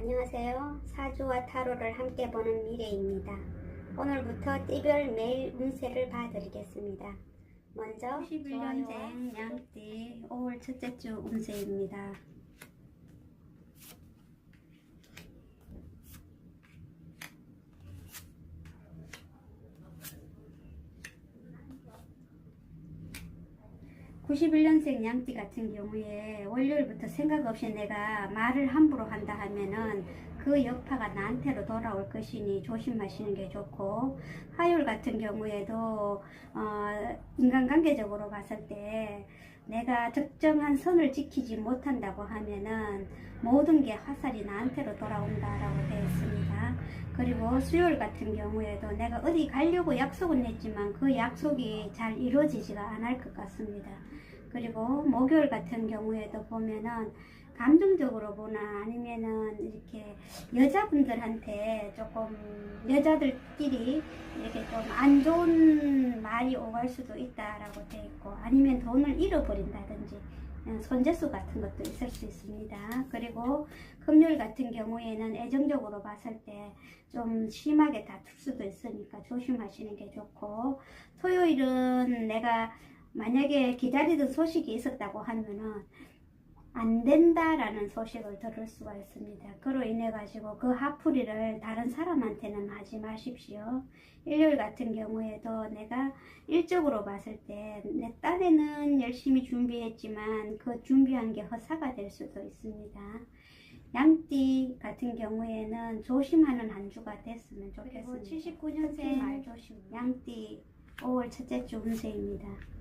안녕하세요. 사주와 타로를 함께 보는 미래입니다. 오늘부터 띠별 매일 운세를 봐드리겠습니다. 먼저 91년생 양띠 5월 첫째 주 운세입니다. (91년생) 양띠 같은 경우에 월요일부터 생각 없이 내가 말을 함부로 한다 하면은 그 여파가 나한테로 돌아올 것이니 조심하시는 게 좋고 화요일 같은 경우에도 어, 인간관계적으로 봤을 때 내가 적정한 선을 지키지 못한다고 하면은 모든 게 화살이 나한테로 돌아온다라고 되어 그리고 수요일 같은 경우에도 내가 어디 가려고 약속은 했지만 그 약속이 잘 이루어지지가 않을 것 같습니다. 그리고 목요일 같은 경우에도 보면은 감정적으로 보나 아니면은 이렇게 여자분들한테 조금 여자들끼리 이렇게 좀 안 좋은 말이 오갈 수도 있다라고 돼 있고 아니면 돈을 잃어버린다든지 어, 손재수 같은 것도 있을 수 있습니다. 그리고 금요일 같은 경우에는 애정적으로 봤을 때 좀 심하게 다툴 수도 있으니까 조심하시는 게 좋고 토요일은 내가 만약에 기다리던 소식이 있었다고 하면은 안 된다라는 소식을 들을 수가 있습니다. 그로 인해 가지고 그 화풀이를 다른 사람한테는 하지 마십시오. 일요일 같은 경우에도 내가 일적으로 봤을 때 내 딴에는 열심히 준비했지만 그 준비한 게 허사가 될 수도 있습니다. 양띠 같은 경우에는 조심하는 한 주가 됐으면 좋겠습니다. 79년생 말 조심. 양띠 5월 첫째 주 운세입니다.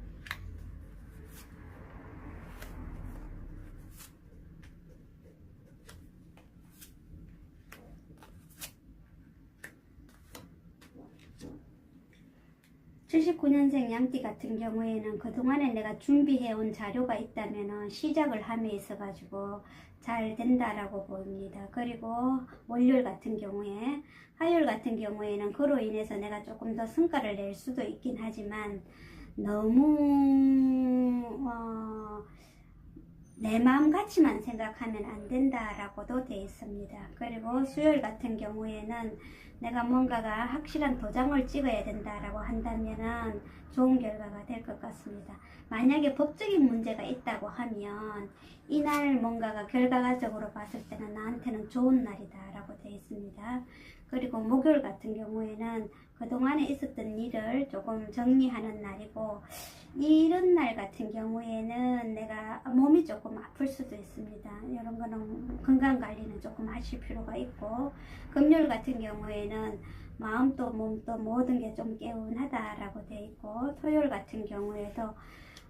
79년생 양띠 같은 경우에는 그동안에 내가 준비해온 자료가 있다면 시작을 함에 있어 가지고 잘 된다라고 보입니다. 그리고 월요일 같은 경우에 화요일 같은 경우에는 그로 인해서 내가 조금 더 성과를 낼 수도 있긴 하지만 너무 어, 내 마음같이만 생각하면 안 된다라고도 되어 있습니다. 그리고 수요일 같은 경우에는 내가 뭔가가 확실한 도장을 찍어야 된다라고 한다면 좋은 결과가 될 것 같습니다. 만약에 법적인 문제가 있다고 하면 이날 뭔가가 결과적으로 봤을 때는 나한테는 좋은 날이다라고 되어 있습니다. 그리고 목요일 같은 경우에는 그동안에 있었던 일을 조금 정리하는 날이고 이런 날 같은 경우에는 내가 몸이 조금 아플 수도 있습니다. 이런 거는 건강 관리는 조금 하실 필요가 있고 금요일 같은 경우에는 마음도 몸도 모든 게 좀 개운하다라고 돼 있고 토요일 같은 경우에도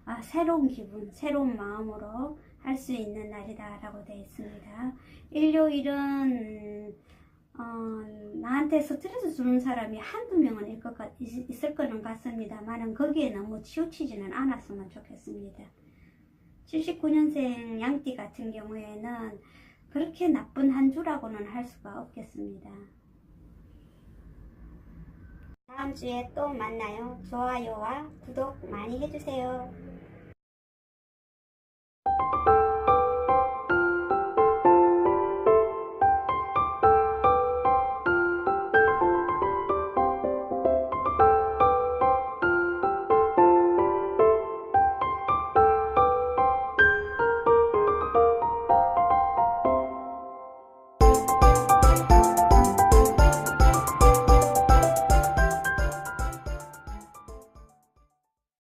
아, 새로운 기분, 새로운 마음으로 할 수 있는 날이다라고 되어 있습니다. 일요일은 어, 나한테 스트레스 주는 사람이 한두 명은 있, 것, 있, 있을 거는 같습니다만은 거기에 너무 치우치지는 않았으면 좋겠습니다. 79년생 양띠 같은 경우에는 그렇게 나쁜 한 주라고는 할 수가 없겠습니다. 다음 주에 또 만나요. 좋아요와 구독 많이 해주세요.